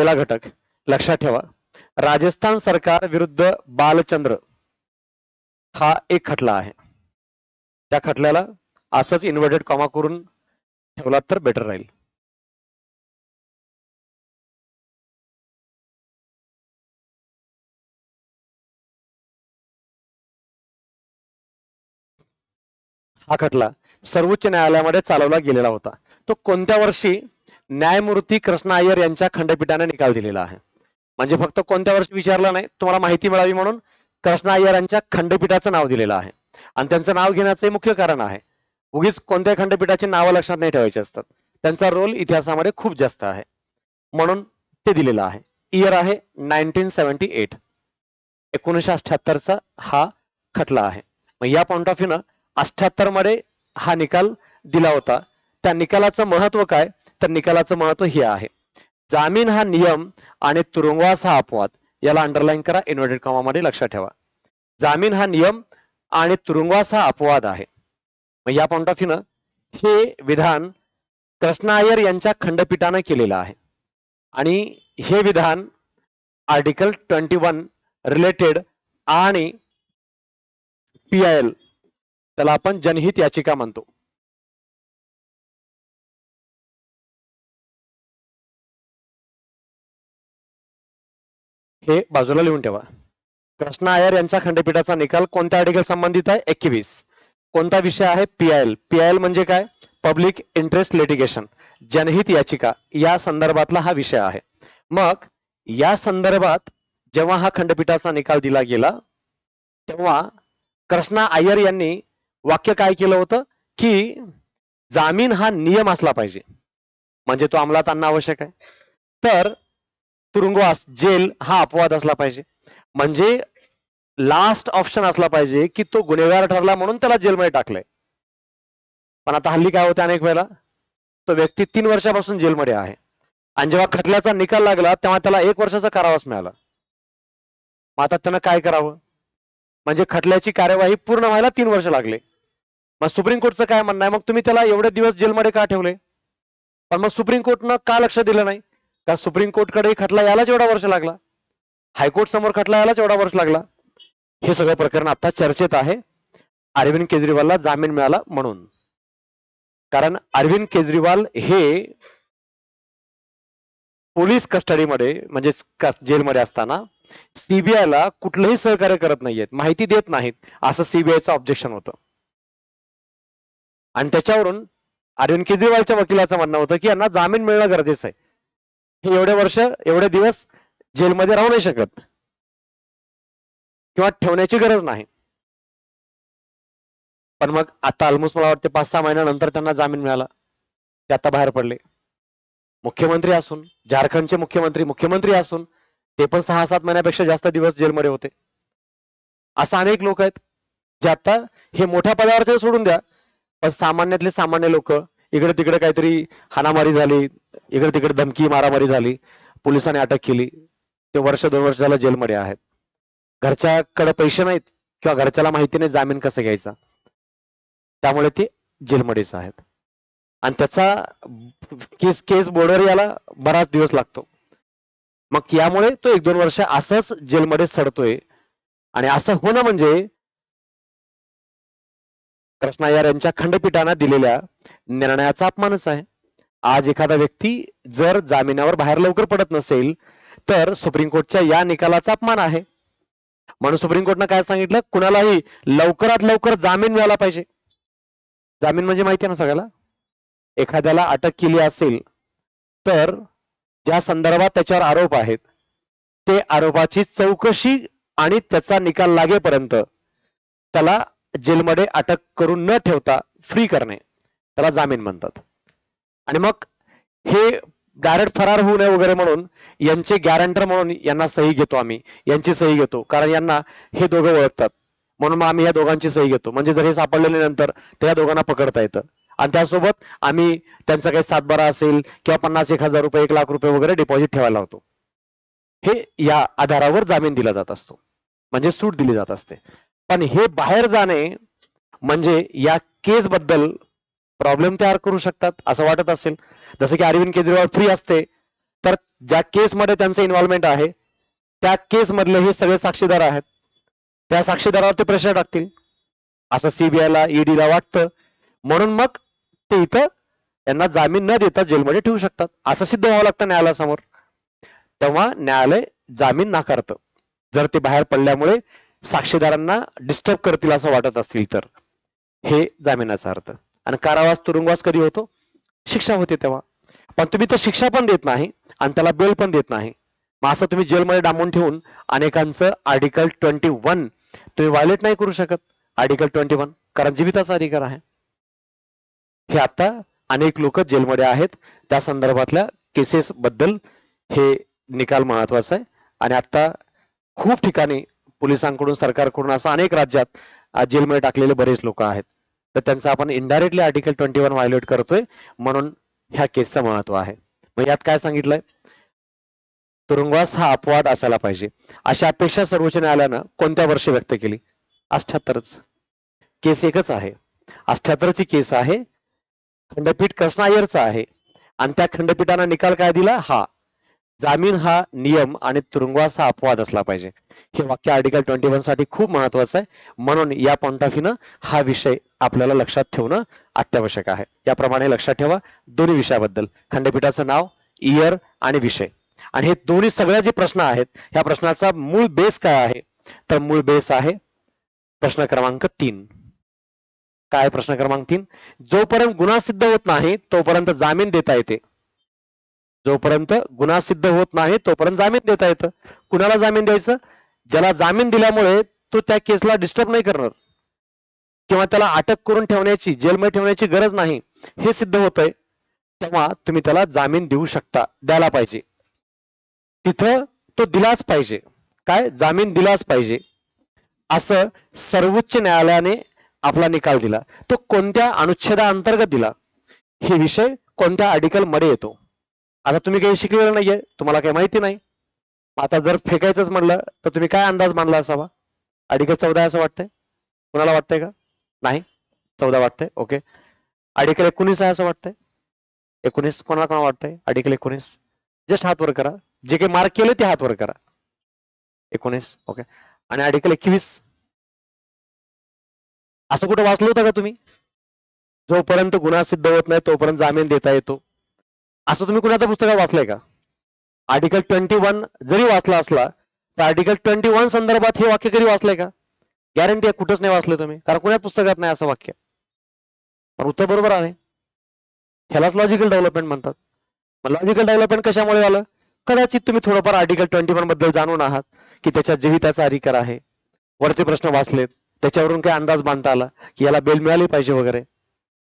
पहिला घटक. लक्षात ठेवा. राजस्थान सरकार विरुद्ध बालचंद्र हा एक खटला आहे. त्या खटल्याला असंच इन्व्हर्टेड कॉमा करून ठेवला तर बेटर राहील. हा खटला सर्वोच्च न्यायालयामध्ये चालवला गेलेला होता. तो कोणत्या वर्षी न्यायमूर्ती कृष्णा अय्यर यांच्या खंडपीठाने निकाल दिलेला आहे. म्हणजे फक्त कोणत्या वर्षी विचारलं नाही तुम्हाला माहिती मिळावी म्हणून कृष्णा अय्यर यांच्या खंडपीठाचं नाव दिलेलं आहे. आणि त्यांचं नाव घेण्याचं हे मुख्य कारण आहे. उगीच कोणत्या खंडपीठाची नावं लक्षात नाही ठेवायची असतात. त्यांचा रोल इतिहासामध्ये खूप जास्त आहे. म्हणून ते दिलेलं आहे. इयर आहे नाईन्टीन सेव्हन्टी एट एकोणीसशे अठ्याहत्तरचा हा खटला आहे. मग या पॉईंट ऑफ व्ह्यूनं अठ्याहत्तरमध्ये हा निकाल दिला होता. त्या निकालाचं महत्त्व काय? तर निकालाचं महत्त्व हे आहे. जामीन हा नियम आणि तुरुंगवास हा अपवाद याला अंडरलाईन करा इन्व्हर्टेड कॉमामध्ये लक्षात ठेवा. जामीन हा नियम आणि तुरुंगवास हा अपवाद आहे. मग या पॉइंट ऑफ व्ह्यूनं हे विधान कृष्णा अय्यर यांच्या खंडपीठानं केलेलं आहे. आणि हे विधान आर्टिकल ट्वेंटी वन रिलेटेड आणि पी आय एल त्याला आपण जनहित याचिका म्हणतो. हे बाजूला लिहून ठेवा. कृष्णा आयर यांच्या खंडपीठाचा निकाल कोणत्या आर्टिकल संबंधित आहे? एकवीस. कोणता विषय आहे? पीआयएल पीआयएल म्हणजे काय? पब्लिक इंटरेस्ट लिटिगेशन जनहित याचिका. या संदर्भातला हा विषय आहे. मग या संदर्भात जेव्हा हा खंडपीठाचा निकाल दिला गेला तेव्हा कृष्णा आयर यांनी वाक्य काय केलं होतं? की जामीन हा नियम असला पाहिजे. म्हणजे तो अंमलात आणणं आवश्यक आहे. तर तुरुंगवास जेल हा अपवाद असला पाहिजे. म्हणजे लास्ट ऑप्शन असला पाहिजे की तो गुन्हेगार ठरला म्हणून त्याला जेलमध्ये टाकलंय. पण आता हल्ली काय होतं अनेक वेळेला? तो व्यक्ती तीन वर्षापासून जेलमध्ये आहे. आणि जेव्हा खटल्याचा निकाल लागला तेव्हा त्याला एक वर्षाचा कारावास मिळाला. मग आता त्यानं काय करावं? म्हणजे खटल्याची कार्यवाही पूर्ण व्हायला तीन वर्ष लागले. मग सुप्रीम कोर्टचं काय म्हणणं आहे? मग तुम्ही त्याला एवढे दिवस जेलमध्ये का ठेवले? पण मग सुप्रीम कोर्टनं का लक्ष दिलं नाही? का सुप्रीम कोर्टकडे खटला यायलाच एवढा वर्ष लागला? हायकोर्ट समोर खटला यायलाच एवढा वर्ष लागला? हे सगळं प्रकरण आता चर्चेत आहे. अरविंद केजरीवालला जामीन मिळाला म्हणून. कारण अरविंद केजरीवाल हे पोलीस कस्टडीमध्ये म्हणजे जेलमध्ये असताना सीबीआय ला कुठलंही सहकार्य करत नाहीयेत माहिती देत नाहीत असं सीबीआयचं ऑब्जेक्शन होतं. आणि त्याच्यावरून अरविंद केजरीवालच्या वकिलाचं म्हणणं होतं की यांना जामीन मिळणं गरजेचं आहे. हे एवढे वर्ष एवढे दिवस जेलमध्ये राहू नाही शकत. किंवा ठेवण्याची गरज नाही. पण मग आता ऑलमोस्ट मला वाटते पाच सहा महिन्यानंतर त्यांना जामीन मिळाला. ते आता बाहेर पडले. मुख्यमंत्री असून झारखंडचे मुख्यमंत्री मुख्यमंत्री असून ते पण सहा सात महिन्यापेक्षा जास्त दिवस जेलमध्ये होते. असं अनेक लोक आहेत जे आता हे मोठ्या पदावरचे सोडून द्या. पण सामान्यातले सामान्य लोक इकडे तिकडे काहीतरी हाणामारी झाली इकडे तिकडे धमकी मारामारी झाली पोलिसांनी अटक केली. ते वर्ष दोन वर्ष झालं जेलमध्ये आहेत. घरच्याकडे पैसे नाहीत किंवा घरच्याला माहिती नाही जामीन कसं घ्यायचा. त्यामुळे ते जेलमध्येच आहेत. आणि त्याचा केस केस बोर्डर याला बराच दिवस लागतो. मग यामुळे तो एक दोन वर्ष असंच जेलमध्ये सडतोय. आणि असं होणं म्हणजे कृष्णा यांच्या खंडपीठानं दिलेल्या निर्णयाचा अपमानच आहे. आज एखादा व्यक्ती जर जामिनावर बाहेर लवकर पडत नसेल तर सुप्रीम कोर्टच्या या निकालाचा अपमान आहे. म्हणून सुप्रीम कोर्टनं काय सांगितलं? कुणालाही लवकरात लवकर जामीन मिळाला पाहिजे. जामीन म्हणजे माहिती आहे ना सगळ्याला? एखाद्याला अटक केली असेल तर ज्या संदर्भात त्याच्यावर आरोप आहेत ते आरोपाची चौकशी आणि त्याचा निकाल लागेपर्यंत त्याला जेलमध्ये अटक करून न ठेवता फ्री करणे. त्याला जामीन म्हणतात. आणि मग हे डायरेक्ट फरार होऊ नये वगैरे म्हणून यांचे गॅरंटर म्हणून यांना सही घेतो आम्ही. यांची सही घेतो. कारण यांना हे दोघं ओळखतात. म्हणून मग आम्ही या दोघांची सही घेतो. म्हणजे जर हे सापडलेले नंतर त्या दोघांना पकडता येतं. आणि त्यासोबत आम्ही त्यांचा काही सातबारा असेल किंवा पन्नास एक हजार रुपये एक लाख रुपये वगैरे डिपॉझिट ठेवायला होतो हे या आधारावर जामीन दिला जात असतो. म्हणजे सूट दिली जात असते. पण हे बाहेर जाणे म्हणजे या केस बद्दल प्रॉब्लेम तयार करू शकतात असं वाटत असेल. जसं की अरविंद केजरीवाल फ्री असते तर ज्या केसमध्ये त्यांचं इन्व्हॉल्वमेंट आहे त्या केस मधले हे सगळे साक्षीदार आहेत. त्या साक्षीदारावर ते प्रेशर टाकतील. असं सीबीआयला ईडीला वाटतं. म्हणून मग ते इथं त्यांना जामीन न देता जेलमध्ये ठेवू शकतात. असं सिद्ध व्हावं लागतं न्यायालयासमोर. तेव्हा न्यायालय जामीन नाकारतं. जर ते बाहेर पडल्यामुळे साक्षीदारांना डिस्टर्ब करतील असं वाटत असतील तर. हे जामिनाचा अर्थ. आणि कारावास तुरुंगवास कधी होतो? शिक्षा होते तेव्हा. पण तुम्ही तर शिक्षा पण देत नाही आणि त्याला बेल पण देत नाही. मग असं तुम्ही जेलमध्ये डांबून ठेवून अनेकांचं आर्टिकल ट्वेंटी वन तुम्ही व्हायलेट नाही करू शकत. आर्टिकल ट्वेंटी वन कारण जीविताचा अधिकार आहे. हे आता अनेक लोक जेलमध्ये आहेत. त्या संदर्भातल्या केसेस बद्दल हे निकाल महत्त्वाचा आहे. आणि आता खूप ठिकाणी पोलिसांकडून सरकारकडून असं अनेक राज्यात जेलमध्ये टाकलेले बरेच लोक आहेत. तर त्यांचं आपण indirectly article twenty one violate करतोय म्हणून ह्या केसचं महत्त्व आहे. मग यात काय सांगितलंय? तुरुंगवास हा अपवाद असायला पाहिजे. अशा अपेक्षा सर्वोच्च न्यायालयानं कोणत्या वर्षी व्यक्त केली? अठ्याहत्तरच. केस एकच आहे. अठ्याहत्तरची केस आहे. खंडपीठ कृष्णा अय्यरचा आहे. आणि त्या खंडपीठानं निकाल काय दिला? हा. जामीन हा नियम आणि तुरुंगवास हा अपवाद असला पाहिजे. हे वाक्य आर्टिकल ट्वेंटी वनसाठी खूप महत्वाचं आहे. म्हणून या पॉइंट ऑफ व्ह्यूनं हा विषय आपल्याला लक्षात ठेवणं अत्यावश्यक आहे. याप्रमाणे लक्षात ठेवा दोन्ही विषयाबद्दल. खंडपीठाचं नाव इयर आणि विषय. आणि हे दोन्ही सगळ्या जे प्रश्न आहेत ह्या प्रश्नाचा मूळ बेस काय आहे? तर मूळ बेस आहे प्रश्न क्रमांक तीन. काय प्रश्न क्रमांक तीन? जोपर्यंत गुन्हा सिद्ध होत नाही तोपर्यंत जामीन देता येते. जोपर्यंत गुन्हा सिद्ध होत नाही तोपर्यंत जामीन देता येतं. कुणाला जामीन द्यायचं? ज्याला जामीन दिल्यामुळे तो त्या केसला डिस्टर्ब नाही करणार. किंवा त्याला अटक करून ठेवण्याची जेलमध्ये ठेवण्याची गरज नाही. हे सिद्ध होतंय. तेव्हा तुम्ही त्याला जामीन देऊ शकता. द्यायला पाहिजे. तिथं तो दिलाच पाहिजे. काय? जामीन दिलाच पाहिजे. असं सर्वोच्च न्यायालयाने आपला निकाल दिला. तो कोणत्या अनुच्छेदा अंतर्गत दिला? हे विषय कोणत्या आर्टिकलमध्ये येतो? आता तुम्ही काही शिकलेलं नाहीये तुम्हाला काही माहिती नाही. आता जर फेकायचंच म्हणलं तर तुम्ही काय अंदाज मानला असावा? अडीक चौदा असं वाटतंय? कुणाला वाटतंय का? नाही? चौदा वाटतंय? ओके. अडीकल एकोणीस आहे असं वाटतंय? एकोणीस कोणाला कोणाला वाटतंय? अडीकल एकोणीस. जस्ट हात वर करा. जे काही मार्क केले ते हात वर करा. एकोणीस. ओके. आणि अडीकल एकवीस. असं कुठं वाचलं होतं का तुम्ही? जोपर्यंत गुन्हा सिद्ध होत नाही तोपर्यंत जामीन देता येतो. असं तुम्ही कुणाच्या पुस्तकात वाचलंय का? आर्टिकल ट्वेंटी वन जरी वाचला असला तर आर्टिकल ट्वेंटी वन संदर्भात हे वाक्य कधी वाचलंय का? गॅरंटी आहे कुठंच नाही वाचलं तुम्ही. कारण कुणाच पुस्तकात नाही असं वाक्य. पण उत्तर बरोबर आहे. ह्यालाच लॉजिकल डेव्हलपमेंट म्हणतात. मग लॉजिकल डेव्हलपमेंट कशामुळे आलं कदाचित तुम्ही थोडंफार आर्टिकल ट्वेंटी वनबद्दल जाणून आहात की त्याच्या जीविताचा अधिकार आहे. वरचे प्रश्न वाचलेत. त्याच्यावरून काही अंदाज बांधता आला की याला बेल मिळाली पाहिजे वगैरे.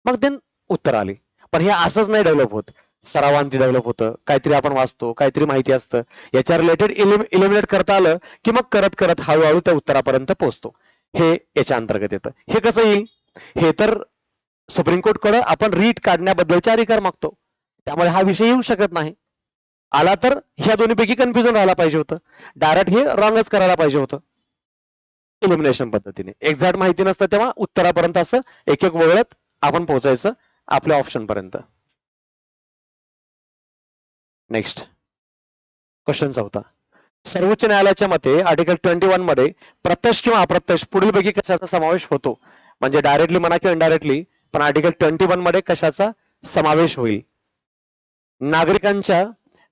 मग देन उत्तर आली. पण हे असंच नाही डेव्हलप होत. सरावांती डेव्हलप होतं. काहीतरी आपण वाचतो काहीतरी माहिती असतं. याच्या रिलेटेड इलिमिनेट करता आलं की मग करत करत हळूहळू त्या उत्तरापर्यंत पोहोचतो. हे याच्या अंतर्गत येतं. हे कसं येईल? हे तर सुप्रीम कोर्टकडे आपण रीट काढण्याबद्दलचे अधिकार मागतो. त्यामुळे हा विषय येऊ शकत नाही. आला तर ह्या दोन्हीपैकी कन्फ्युजन राहायला पाहिजे होतं. डायरेक्ट हे रॉंगच करायला पाहिजे होतं. इलिमिनेशन पद्धतीने. एक्झॅक्ट माहिती नसतं तेव्हा उत्तरापर्यंत असं एक एक वगळत आपण पोहोचायचं आपल्या ऑप्शन पर्यंत. नेक्स्ट क्वेश्चन चौथा सर्वोच्च न्यायालयाच्या मते आर्टिकल ट्वेंटी वनमध्ये प्रत्यक्ष किंवा अप्रत्यक्ष पुढील पैकी कशाचा समावेश होतो? म्हणजे डायरेक्टली म्हणा किंवा इनडायरेक्टली पण आर्टिकल ट्वेंटी वनमध्ये कशाचा समावेश होईल? नागरिकांच्या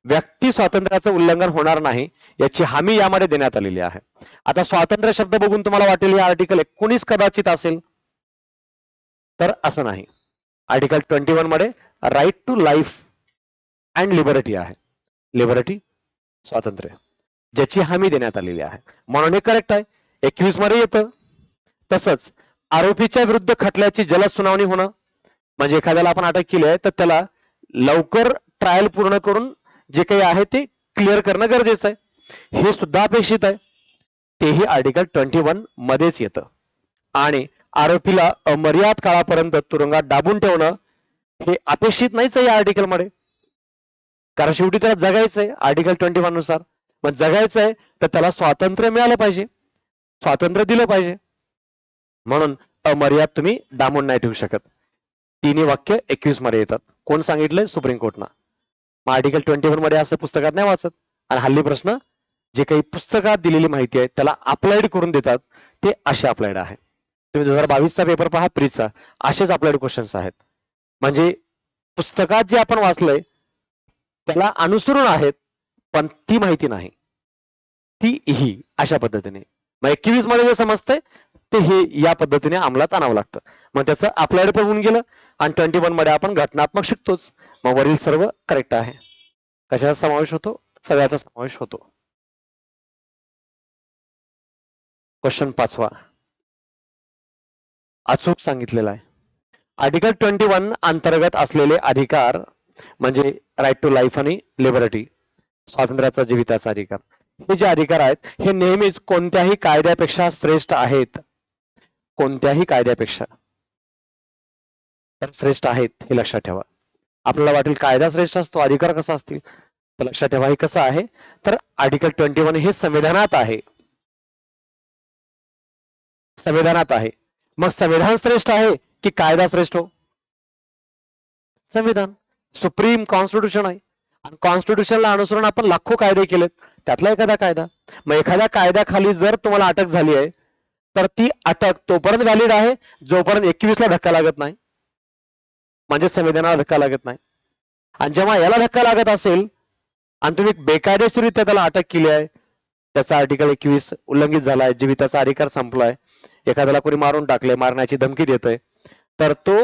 व्यक्ती स्वातंत्र्याचं उल्लंघन होणार नाही याची हमी यामध्ये देण्यात आलेली आहे. आता स्वातंत्र्य शब्द बघून तुम्हाला वाटेल हे आर्टिकल एकोणीस कदाचित असेल. तर असं नाही. आर्टिकल ट्वेंटी वनमध्ये right to life and liberty आहे. लिबर्टी स्वातंत्र्य. ज्याची हमी देण्यात आलेली आहे. म्हणून हे करेक्ट आहे. एकवीसमध्ये येतं. तसंच आरोपीच्या विरुद्ध खटल्याची जलद सुनावणी होणं. म्हणजे एखाद्याला आपण अटक केली आहे तर त्याला लवकर ट्रायल पूर्ण करून जे काही आहे ते क्लिअर करणं गरजेचं आहे. हे सुद्धा अपेक्षित आहे. तेही आर्टिकल ट्वेंटी वन मध्येच येतं. आणि आरोपीला अमर्याद काळापर्यंत तुरुंगात दाबून ठेवणं हे अपेक्षित नाहीच आहे या आर्टिकलमध्ये कारण शेवटी त्याला जगायचंय आर्टिकल ट्वेंटी वननुसार. मग जगायचंय तर त्याला स्वातंत्र्य मिळालं पाहिजे. स्वातंत्र्य दिलं पाहिजे. म्हणून अमर्याद तुम्ही दामून नाही ठेवू शकत. तिन्ही वाक्य एकवीसमध्ये येतात. कोण सांगितलंय? सुप्रीम कोर्टनं. मग आर्टिकल ट्वेंटी वनमध्ये असं पुस्तकात नाही वाचत. आणि हल्ली प्रश्न जे काही पुस्तकात दिलेली माहिती आहे त्याला अप्लाइड करून देतात ते असे अप्लाइड आहे. तुम्ही दोन हजार बावीसचा पेपर पहा प्रीचा असेच अप्लाइड क्वेश्चन्स आहेत. म्हणजे पुस्तकात जे आपण वाचलंय त्याला अनुसरून आहेत पण ती माहिती नाही. ती ही अशा पद्धतीने. मग एकवीसमध्ये जे समजतंय ते हे या पद्धतीने अंमलात आणावं लागतं. मग त्याचं अप्लाइड पण होऊन गेलं आणि ट्वेंटी वनमध्ये आपण घटनात्मक शिकतोच. मग वरील सर्व करेक्ट आहे. कशाचा समावेश होतो? सगळ्याचा समावेश होतो. क्वेश्चन पाचवा. अचूक सांगितलेला आहे. आर्टिकल ट्वेंटी वन अंतर्गत असलेले अधिकार म्हणजे राईट टू लाईफ आणि लिबर्टी स्वातंत्र्याचा जीविताचा अधिकार. हे जे अधिकार आहेत हे नेहमीच कोणत्याही कायद्यापेक्षा श्रेष्ठ आहेत. कोणत्याही कायद्यापेक्षा. श्रेष्ठ आहेत हे लक्षात ठेवा. आपल्याला वाटेल कायदा श्रेष्ठ असतो अधिकार कसा असतील? तर लक्षात ठेवा हे कसं आहे? तर आर्टिकल ट्वेंटी वन हे संविधानात आहे. संविधानात आहे. मग संविधान श्रेष्ठ आहे की कायदा श्रेष्ठ? हो संविधान. सुप्रीम कॉन्स्टिट्यूशन आहे. आणि कॉन्स्टिट्यूशनला अनुसरून आपण लाखो कायदे केलेत. त्यातला एखादा कायदा. मग एखाद्या कायद्याखाली जर तुम्हाला अटक झाली आहे तर ती अटक तोपर्यंत व्हॅलिड आहे जोपर्यंत एकवीस ला धक्का लागत नाही. म्हणजे संविधानाला धक्का लागत नाही. आणि जेव्हा याला धक्का लागत असेल आणि तुम्ही बेकायदेशीरित्या त्याला अटक केली आहे त्याचा आर्टिकल एकवीस उल्लंघित झालाय जीविताचा अधिकार संपलाय एखाद्याला कोणी मारून टाकले मारण्याची धमकी देतोय तर तो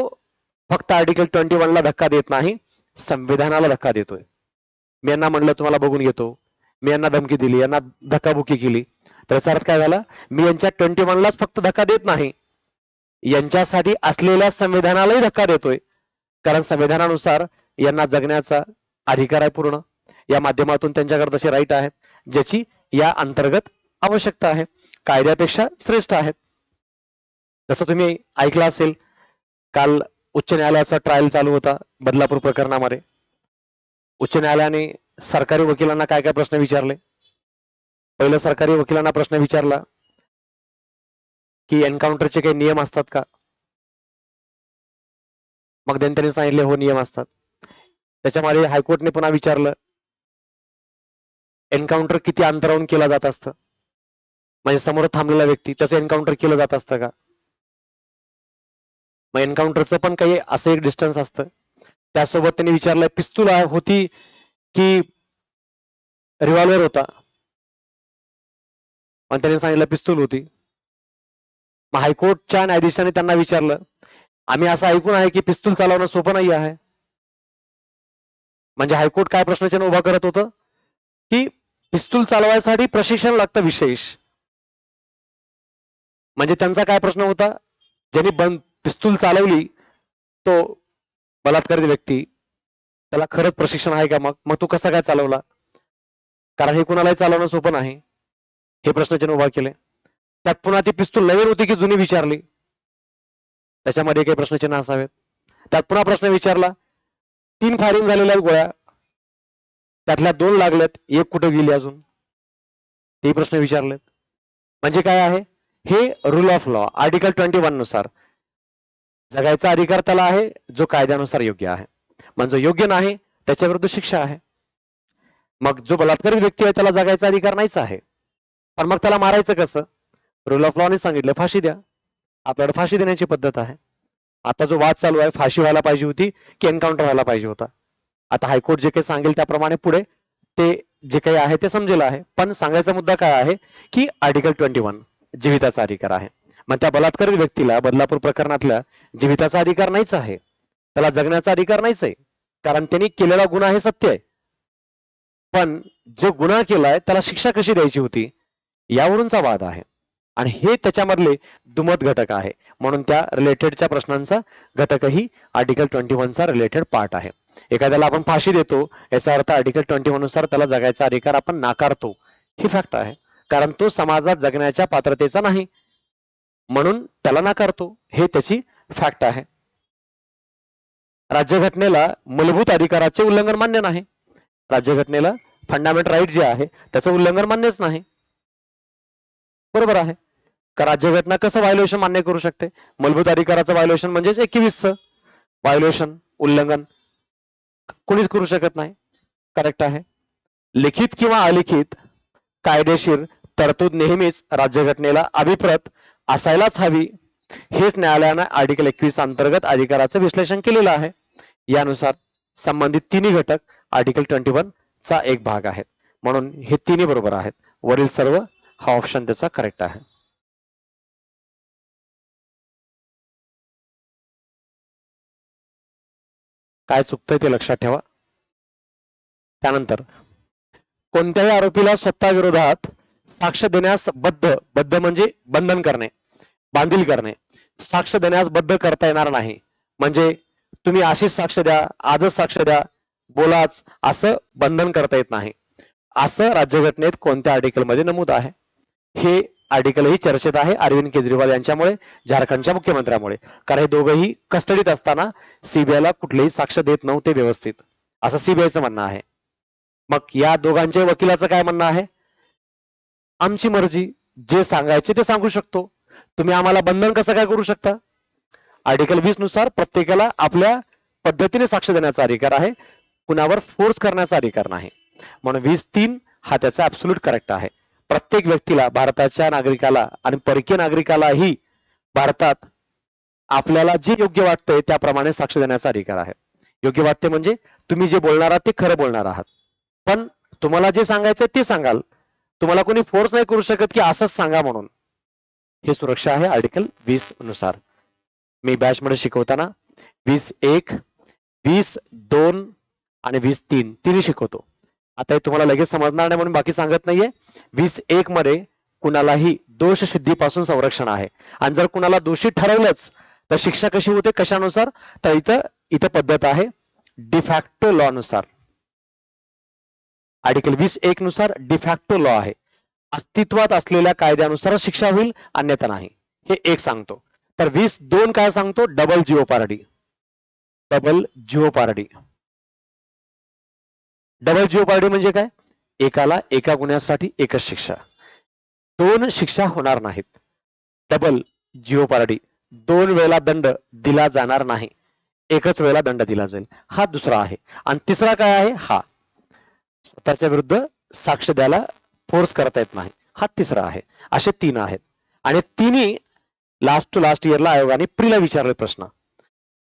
फक्त आर्टिकल ट्वेंटी वनला धक्का देत नाही. संविधानाला धक्का देतोय. मी यांना म्हणलं तुम्हाला बघून घेतो. मी यांना धमकी दिली यांना धक्काबुक्की केली. त्याचा अर्थ काय झाला? मी यांच्या ट्वेंटी वनलाच फक्त धक्का देत नाही. यांच्यासाठी असलेल्या संविधानालाही धक्का देतोय. कारण संविधानानुसार यांना जगण्याचा अधिकार आहे पूर्ण. या माध्यमातून त्यांच्याकडे तसे राईट आहेत ज्याची या अंतर्गत आवश्यकता आहे. कायद्यापेक्षा श्रेष्ठ आहेत. जसं तुम्ही ऐकलं असेल काल उच्च न्यायालयाचा ट्रायल चालू होता बदलापूर प्रकरणामध्ये. उच्च न्यायालयाने सरकारी वकिलांना काय काय प्रश्न विचारले? पहिलं सरकारी वकिलांना प्रश्न विचारला की एन्काउंटरचे काही नियम असतात का? मग त्यांनी त्यांनी सांगितले हो नियम असतात. त्याच्यामध्ये हायकोर्टने पुन्हा विचारलं एन्काउंटर किती अंतरावून केला जात असतं? म्हणजे समोर थांबलेला व्यक्ती त्याचं एन्काउंटर केलं जात असतं का? मग एन्काउंटरचं पण काही असं एक डिस्टन्स असतं. त्यासोबत त्यांनी विचारलं पिस्तूल होती की रिव्हॉल्वर होता? आणि त्यांनी सांगितलं पिस्तूल होती. मग हायकोर्टच्या न्यायाधीशाने त्यांना विचारलं आम्ही असं ऐकून आहे की पिस्तूल चालवणं सोपं नाही आहे. म्हणजे हायकोर्ट काय प्रश्नचिन्ह उभा करत होतं? की पिस्तूल चालवायसाठी प्रशिक्षण लागतं विशेष. म्हणजे त्यांचा काय प्रश्न होता? ज्यांनी बंद पिस्तूल चालवली तो बलात्कारित व्यक्ती. त्याला खरंच प्रशिक्षण आहे का मग? मग तू कसा काय चालवला? कारण हे कुणालाही चालवणं सोपं नाही. हे प्रश्नचिन्ह उभा केले. त्यात पुन्हा ती पिस्तूल नवीन होती की जुनी विचारली? त्याच्यामध्ये काही प्रश्नचिन्ह असावेत. त्यात पुन्हा प्रश्न विचारला तीन फायरिंग झालेल्या गोळ्या. त्यातल्या दोन लागल्यात एक कुठे गेली अजून? ते प्रश्न विचारलेत. म्हणजे काय आहे? हे rule of law article twenty वननुसार. जगायचा अधिकार त्याला आहे जो कायद्यानुसार योग्य आहे. म्हणजे योग्य नाही त्याच्या विरुद्ध शिक्षा आहे. मग जो बलात्कारित व्यक्ती आहे त्याला जगायचा अधिकार नाहीच आहे. पण मग त्याला मारायचं कसं? रूल ऑफ लॉने सांगितलं फाशी द्या. आपल्याकडे फाशी देण्याची पद्धत आहे. आता जो वाद चालू आहे फाशी व्हायला पाहिजे होती की एन्काउंटर व्हायला पाहिजे होता? आता हायकोर्ट जे काही सांगेल त्याप्रमाणे पुढे ते जे काही आहे ते समजेल आहे. पण सांगायचा मुद्दा काय आहे की आर्टिकल ट्वेंटी वन जीविताचा अधिकार आहे. मग त्या बलात्कारित व्यक्तीला बदलापूर प्रकरणातल्या जीविताचा अधिकार नाहीच आहे. त्याला जगण्याचा अधिकार नाहीच आहे. कारण त्यांनी केलेला गुन्हा हे सत्य आहे. पण जो गुन्हा केलाय त्याला शिक्षा कशी द्यायची होती? यावरूनचा वाद आहे. आणि हे त्याच्यामधले दुमत घटक आहे. म्हणून त्या रिलेटेडच्या प्रश्नांचा घटकही आर्टिकल ट्वेंटी वनचा रिलेटेड पार्ट आहे. एखाद्याला आपण फाशी देतो याचा अर्थ आर्टिकल ट्वेंटी वननुसार त्याला जगायचा अधिकार आपण नाकारतो. ही फॅक्ट आहे. कारण तो समाजात जगण्याच्या पात्रतेचा नाही. म्हणून त्याला नाकारतो. हे त्याची फॅक्ट आहे. राज्यघटनेला मूलभूत अधिकाराचे उल्लंघन मान्य नाही. राज्यघटनेला फंडामेंटल राईट जे आहे त्याचं उल्लंघन मान्यच नाही. बरोबर आहे. का राज्यघटना कसं व्हायोलेशन मान्य करू शकते? मूलभूत अधिकाराचं व्हायोलेशन म्हणजेच एकवीसचं व्हायोलेशन उल्लंघन कोणीच करू शकत नाही. करेक्ट आहे. लिखित किंवा अलिखित कायदेशीर तरतूद नेहमीच राज्यघटनेला अभिप्रत असायलाच हवी. हेच न्यायालयानं आर्टिकल एकवीस अंतर्गत अधिकाराचं विश्लेषण केलेलं आहे. यानुसार संबंधित तिन्ही घटक आर्टिकल ट्वेंटी वन चा एक भाग आहे म्हणून हे तिन्ही बरोबर आहेत. वरील सर्व हा ऑप्शन त्याचा करेक्ट आहे. काय चुकतंय ते लक्षात ठेवा. त्यानंतर कोणत्याही आरोपीला स्वतः विरोधात साक्ष देण्यास बद्ध. बद्ध म्हणजे बंधन करणे बांधील करणे. साक्ष देण्यास बद्ध करता येणार नाही. म्हणजे तुम्ही अशीच साक्ष द्या आजच साक्ष द्या बोलाच असं बंधन करता येत नाही. असं राज्यघटनेत कोणत्या आर्टिकलमध्ये नमूद आहे? हे आर्टिकलही चर्चेत आहे अरविंद केजरीवाल यांच्यामुळे झारखंडच्या मुख्यमंत्र्यामुळे. कारण हे दोघंही कस्टडीत असताना सीबीआयला कुठलेही साक्ष देत नव्हते व्यवस्थित. असं सीबीआयचं म्हणणं आहे. मग या दोघांच्या वकिलाचं काय म्हणणं आहे? आमची मर्जी जे सांगायचे ते सांगू शकतो. तुम्ही आम्हाला बंधन कसं काय करू शकता? आर्टिकल वीसनुसार प्रत्येकाला आपल्या पद्धतीने साक्ष देण्याचा अधिकार आहे. कुणावर फोर्स करण्याचा अधिकार नाही. म्हणून वीस तीन हा त्याचा ऍब्सोल्यूट करेक्ट आहे. प्रत्येक व्यक्तीला भारताच्या नागरिकाला आणि परकीय नागरिकालाही भारतात आपल्याला जे योग्य वाटतंय त्याप्रमाणे साक्ष देण्याचा अधिकार आहे. योग्य वाटते म्हणजे तुम्ही जे बोलणार आहात ते खरं बोलणार आहात. पण तुम्हाला जे सांगायचं ते सांगाल. तुम्हाला कोणी फोर्स नाही करू शकत की असंच सांगा म्हणून. हे सुरक्षा आहे आर्टिकल वीसनुसार. मी बॅच मध्ये शिकवताना वीस एक वीस दोन आणि वीस तीन तिन्ही शिकवतो. आता हे तुम्हाला लगेच समजणार नाही म्हणून बाकी सांगत नाहीये. वीस एक मध्ये कुणालाही दोष सिद्धीपासून संरक्षण आहे. आणि जर कुणाला दोषी ठरवलंच तर शिक्षा कशी होते? कशानुसार? तर इथं इथं पद्धत आहे. डिफॅक्टो लॉ नुसार. आर्टिकल वीस एक नुसार डिफॅक्टो लॉ आहे. अस्तित्वात असलेल्या कायद्यानुसार शिक्षा होईल अन्यथा नाही. हे एक सांगतो. तर वीस दोन काय सांगतो? Double jeopardy double jeopardy double jeopardy म्हणजे काय? एकाला एका गुन्ह्यासाठी एकच शिक्षा. दोन शिक्षा होणार नाहीत. डबल जिओपारडी दोन वेळेला दंड दिला जाणार नाही. एकच वेळेला दंड दिला जाईल. हा दुसरा आहे. आणि तिसरा काय आहे? हा. स्वतःच्या विरुद्ध साक्ष द्यायला फोर्स करता येत नाही. हा तिसरा आहे. असे तीन आहेत. आणि तिन्ही लास्ट टू लास्ट इयरला आयोगाने प्रीला विचारले प्रश्न.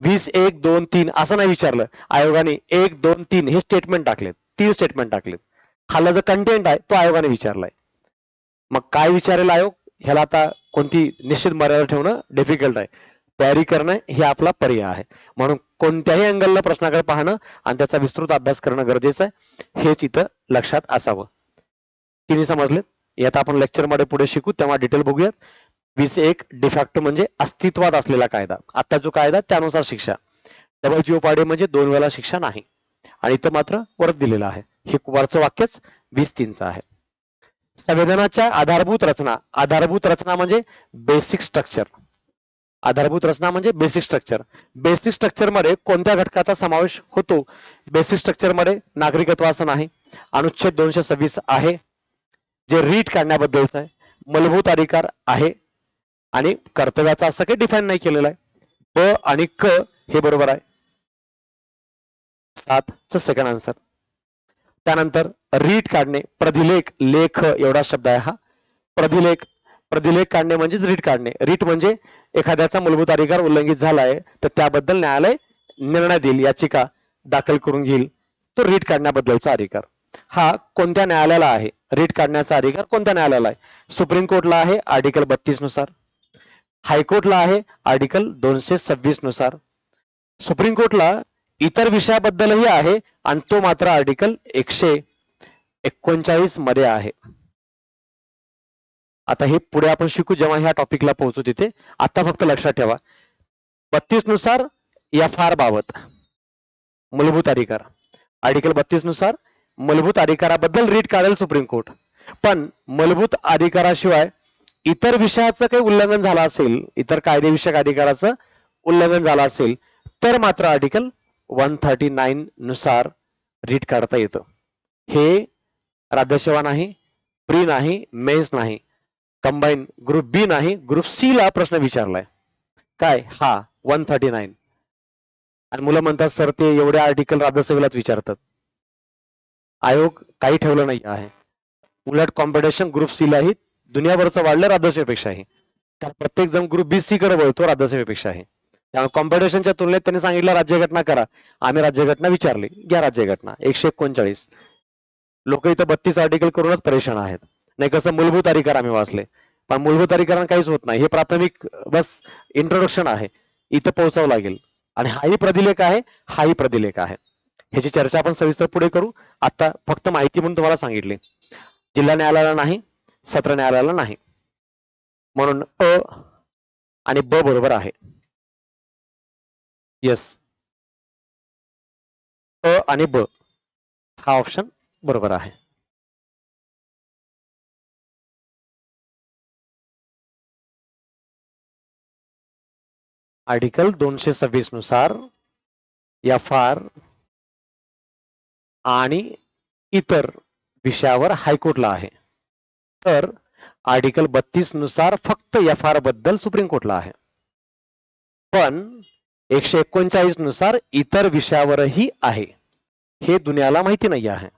वीस एक दोन तीन असं नाही विचारलं. आयोगाने एक दोन तीन हे स्टेटमेंट टाकलेत. तीन स्टेटमेंट टाकलेत. खाल्ला जो कंटेंट आहे तो आयोगाने विचारलाय. मग काय विचारेल आयोग? ह्याला आता कोणती निश्चित मर्यादा ठेवणं डिफिकल्ट आहे. तयारी करणं हे आपला पर्याय आहे. म्हणून कोणत्याही अँगलला प्रश्नाकडे पाहणं आणि त्याचा विस्तृत अभ्यास करणं गरजेचं आहे. हेच इथं लक्षात असावं. तिन्ही समजले? यात आपण लेक्चरमध्ये पुढे शिकू तेव्हा डिटेल बघूयात. वीस एक डिफॅक्ट म्हणजे अस्तित्वात असलेला कायदा. आता जो कायदा त्यानुसार शिक्षा. डबल जिओ पाडे म्हणजे दोन वेळा शिक्षा नाही. आणि इथं मात्र परत दिलेलं आहे. हे वरचं वाक्यच वीस तीनचं आहे. संविधानाच्या आधारभूत रचना. आधारभूत रचना म्हणजे बेसिक स्ट्रक्चर आधारभूत रचना म्हणजे बेसिक स्ट्रक्चर बेसिक स्ट्रक्चरमध्ये कोणत्या घटकाचा समावेश होतो? बेसिक स्ट्रक्चरमध्ये नागरिकत्व असं नाही. अनुच्छेद दोनशे सव्वीस आहे. जे रीट काढण्याबद्दलच आहे. मूलभूत अधिकार आहे. आणि कर्तव्याचा असं काही डिफाईन नाही केलेलं आहे. ब आणि क हे बरोबर आहे. सातच सेकंड आन्सर त्यानंतर रीट काढणे. प्रधिलेख लेख एवढा शब्द आहे हा. प्रधिलेख प्रदिलेख काढणे म्हणजेच रीट काढणे. रीट म्हणजे एखाद्याचा मूलभूत अधिकार उल्लंघित झाला आहे तर त्याबद्दल न्यायालय निर्णय देईल याचिका दाखल करून घेईल. तो रीट काढण्याबद्दलचा अधिकार. हा कोणत्या न्यायालयाला आहे? रीट काढण्याचा अधिकार कोणत्या न्यायालयाला आहे? सुप्रीम कोर्टला आहे आर्टिकल बत्तीसनुसार. हायकोर्टला आहे आर्टिकल दोनशे सव्वीसनुसार. सुप्रीम कोर्टला इतर विषयाबद्दलही आहे आणि तो मात्र आर्टिकल एकशे एकोणचाळीसमध्ये आहे. आता हे पुढे आपण शिकू जेव्हा ह्या टॉपिकला पोहोचू तिथे. आता फक्त लक्षात ठेवा. बत्तीसनुसार एफ आर बाबत. मूलभूत अधिकार. आर्टिकल बत्तीसनुसार मूलभूत अधिकाराबद्दल रीट काढेल सुप्रीम कोर्ट पण मूलभूत अधिकाराशिवाय इतर विषयाचं काही उल्लंघन झालं असेल इतर कायदेविषयक अधिकाराचं उल्लंघन झालं असेल तर मात्र आर्टिकल वन थर्टी नाईन नुसार रीट काढता येतं. हे राज्यसेवा नाही प्री नाही मेन्स नाही. कंबाईन ग्रुप बी नाही ग्रुप सी ला प्रश्न विचारलाय. काय? हा वन थर्टी नाईन आणि मुलं म्हणतात सर ते एवढे आर्टिकल राज्यसभेलाच विचारतात. आयोग काही ठेवलं नाही आहे. उलट कॉम्पिटिशन ग्रुप सी लाही दुनियाभरचं वाढलं राज्यसेवेपेक्षाही तर प्रत्येक जण ग्रुप बी सी कडे वळतो राज्यसेवेपेक्षाही त्यामुळे कॉम्पिटिशनच्या तुलनेत त्यांनी सांगितलं राज्यघटना करा. आम्ही राज्यघटना विचारली घ्या राज्यघटना एकशे एकोणचाळीस. लोक इथं बत्तीस आर्टिकल करूनच परेशान आहेत. नाही कसं मूलभूत अधिकार आम्ही वाचले. पण मूलभूत अधिकारांना काहीच होत नाही. हे प्राथमिक बस इंट्रोडक्शन आहे. इथं पोहोचावं लागेल. आणि हाही प्रदिलेख आहे हाही प्रदिलेख आहे. ह्याची चर्चा आपण सविस्तर पुढे करू. आता फक्त माहिती म्हणून तुम्हाला सांगितली. जिल्हा न्यायालयाला नाही सत्र न्यायालयाला नाही. म्हणून अ आणि ब बरोबर आहे. येस अ आणि ब. हा ऑप्शन बरोबर आहे. आर्टिकल दोनशे सव्वीसनुसार एफ आर आणि इतर विषयावर हायकोर्टला आहे. तर आर्टिकल बत्तीसनुसार फक्त एफ आरबद्दल सुप्रीम कोर्टला आहे. पण एकशे एकोणचाळीसनुसार इतर विषयावरही आहे. हे दुनियाला माहिती नाही आहे.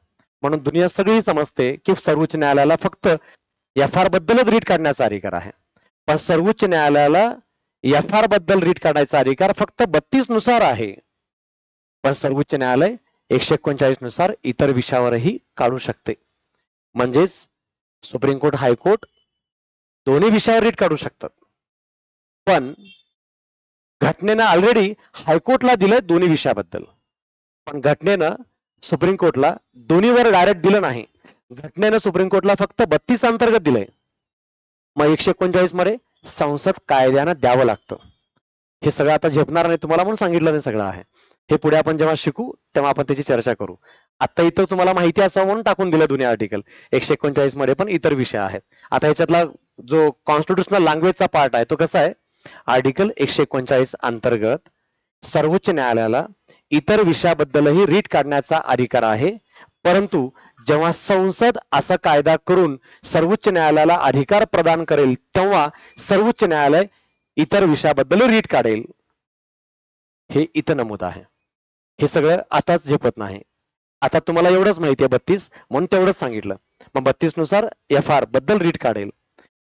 म्हणून दुनिया सगळी समजते की सर्वोच्च न्यायालयाला फक्त एफ आर बद्दलच रीट काढण्याचा अधिकार आहे. पण सर्वोच्च न्यायालयाला एफ आरबद्दल रीट काढायचा अधिकार फक्त बत्तीसनुसार आहे. पण सर्वोच्च न्यायालय एकशे एकोणचाळीसनुसार इतर विषयावरही काढू शकते. म्हणजेच सुप्रीम कोर्ट हायकोर्ट दोन्ही विषयावर रीट काढू शकतात. पण घटनेनं ऑलरेडी हायकोर्टला दिलंय दोन्ही विषयाबद्दल. पण घटनेनं सुप्रीम कोर्टला दोन्हीवर डायरेक्ट दिलं नाही. घटनेनं सुप्रीम कोर्टला फक्त बत्तीस अंतर्गत दिलंय. मग एकशे एकोणचाळीसमध्ये संसद कायद्यानं द्यावं लागतं. हे सगळं आता झेपणार नाही तुम्हाला म्हणून सांगितलं नाही सगळं आहे. हे पुढे आपण जेव्हा शिकू तेव्हा आपण त्याची चर्चा करू. आता इथं तुम्हाला माहिती असावं म्हणून टाकून दिलं दुनिया आर्टिकल एकशे एकोणचाळीसमध्ये पण इतर विषय आहेत. आता ह्याच्यातला जो कॉन्स्टिट्युशनल लँग्वेजचा पार्ट आहे तो कसा आहे? आर्टिकल एकशे एकोणचाळीस अंतर्गत सर्वोच्च न्यायालयाला इतर विषयाबद्दलही रीट काढण्याचा अधिकार आहे. परंतु जेव्हा संसद असा कायदा करून सर्वोच्च न्यायालयाला अधिकार प्रदान करेल तेव्हा सर्वोच्च न्यायालय इतर विषयाबद्दल रीट काढेल. हे इथं नमूद आहे. हे सगळं आताच झेपत नाही. आता तुम्हाला एवढंच माहिती आहे बत्तीस म्हणून तेवढंच सांगितलं. मग बत्तीसनुसार एफ आरबद्दल रीट काढेल.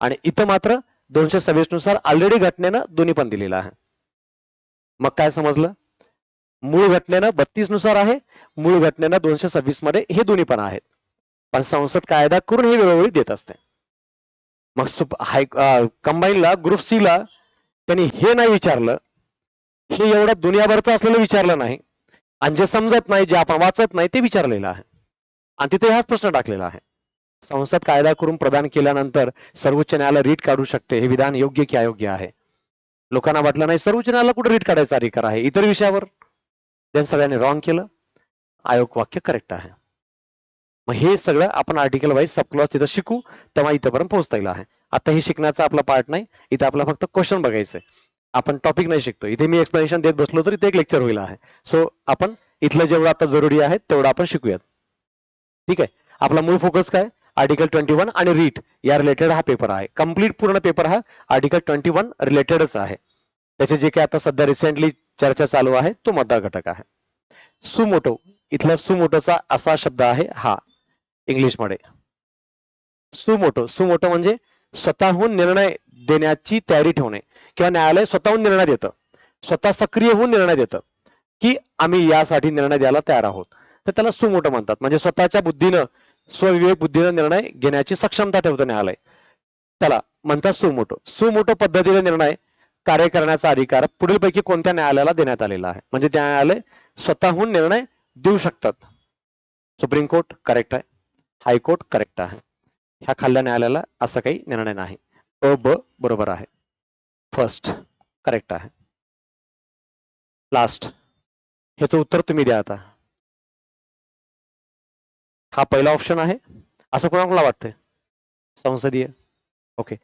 आणि इथं मात्र दोनशे सव्वीसनुसार ऑलरेडी घटनेनं दोन्ही पण दिलेलं आहे. मग काय समजलं? मूळ घटनेनं बत्तीसनुसार आहे मूळ घटनेनं दोनशे सव्वीसमध्ये हे दोन्ही पण आहेत. पण संसद कायदा करून हे वेळोवेळी देत असते. मग सुप हाय कंबाईनला ग्रुप सी ला त्यांनी हे नाही विचारलं हे एवढं दुनियाभरचं असलेलं विचारलं नाही. आणि जे समजत नाही जे आपण वाचत नाही ते विचारलेलं आहे. आणि तिथे हाच प्रश्न टाकलेला आहे. संसद कायदा करून प्रदान केल्यानंतर सर्वोच्च न्यायालय रीट काढू शकते हे विधान योग्य की अयोग्य आहे? लोकांना वाटलं नाही सर्वोच्च न्यायालय कुठे रीट काढायचा अधिकार आहे? इतर विषयावर? देन सगळ्यांनी रॉंग केलं आयोग वाक्य करेक्ट आहे. मग हे सगळं आपण आर्टिकल वाईज सबक्लॉज तिथं शिकू तेव्हा इथंपर्यंत पोहोचता येईल आहे. आता हे शिकण्याचा आपला पार्ट नाही इथं आपला फक्त क्वेश्चन बघायचंय. आपण टॉपिक नाही शिकतो. इथे मी एक्सप्लेनेशन देत बसलो तर इथे एक लेक्चर होईल आहे. सो आपण इथलं जेवढं आता जरुरी आहे तेवढं आपण शिकूयात. ठीक आहे? आपला मूळ फोकस काय? आर्टिकल ट्वेंटी वन आणि रीट या रिलेटेड हा पेपर आहे. कंप्लीट पूर्ण पेपर हा आर्टिकल ट्वेंटी वन रिलेटेडच आहे. त्याचे जे काही आता सध्या रिसेंटली चर्चा चालू आहे. तो मतदार घटक आहे. सुमोटो. इथला सुमोटोचा असा शब्द आहे हा. इंग्लिशमध्ये सुमोटो. सुमोटो म्हणजे स्वतःहून निर्णय देण्याची तयारी ठेवणे. किंवा न्यायालय स्वतःहून निर्णय देतं. स्वतः सक्रिय होऊन निर्णय देतं. की आम्ही यासाठी निर्णय द्यायला तयार आहोत. तर त्याला सुमोटो म्हणतात. म्हणजे स्वतःच्या बुद्धीनं स्वविवेक बुद्धीनं निर्णय घेण्याची सक्षमता ठेवतं न्यायालय. त्याला म्हणतात सुमोटो. सुमोटो पद्धतीने निर्णय कार्य करण्याचा अधिकार पुढीलपैकी कोणत्या न्यायालयाला देण्यात आलेला आहे? म्हणजे त्या न्यायालय स्वतःहून निर्णय देऊ शकतात. सुप्रीम कोर्ट करेक्ट आहे. हायकोर्ट करेक्ट आहे. ह्या खाल्ल्या न्यायालयाला असा काही निर्णय नाही. अ ब बरोबर आहे. फर्स्ट करेक्ट आहे. लास्ट ह्याचं उत्तर तुम्ही द्या आता. हा पहिला ऑप्शन आहे. असं कोणाकोणाला वाटतंय? संसदीय. ओके